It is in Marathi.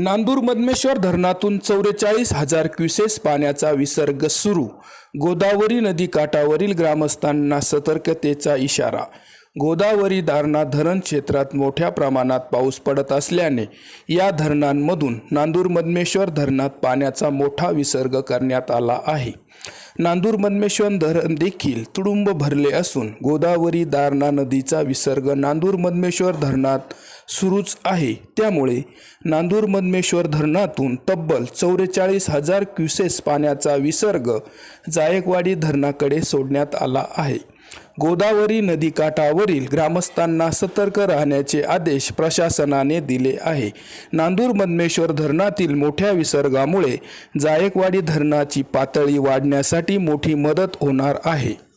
नांदूर मधमेश्वर धरणातून चौवेचाळीस हजार क्युसेस पाण्याचा विसर्ग सुरू. गोदावरी नदी काठावरील ग्रामस्थांना सतर्कतेचा इशारा. गोदावरी दारणा धरण क्षेत्रात मोठ्या प्रमाणात पाऊस पडत असल्याने या धरणांमधून नांदूर मधमेश्वर धरणात पाण्याचा मोठा विसर्ग करण्यात आला आहे. नांदूर मधमेश्वर धरण देखील तुडुंब भरले असून गोदावरी दारणा नदीचा विसर्ग नांदूर मधमेश्वर धरणात सुरूच आहे. त्यामुळे नांदूर मधमेश्वर धरणातून तब्बल चौवेचाळीस हजार क्युसेस पाण्याचा विसर्ग जायकवाडी धरणाकडे सोडण्यात आला आहे. गोदावरी नदीकाठावरील ग्रामस्थांना सतर्क राहण्याचे आदेश प्रशासनाने दिले आहे. नांदूर मधमेश्वर धरणातील मोठ्या विसर्गामुळे जायकवाडी धरणाची पातळी वाढण्यासाठी मोठी मदत होणार आहे.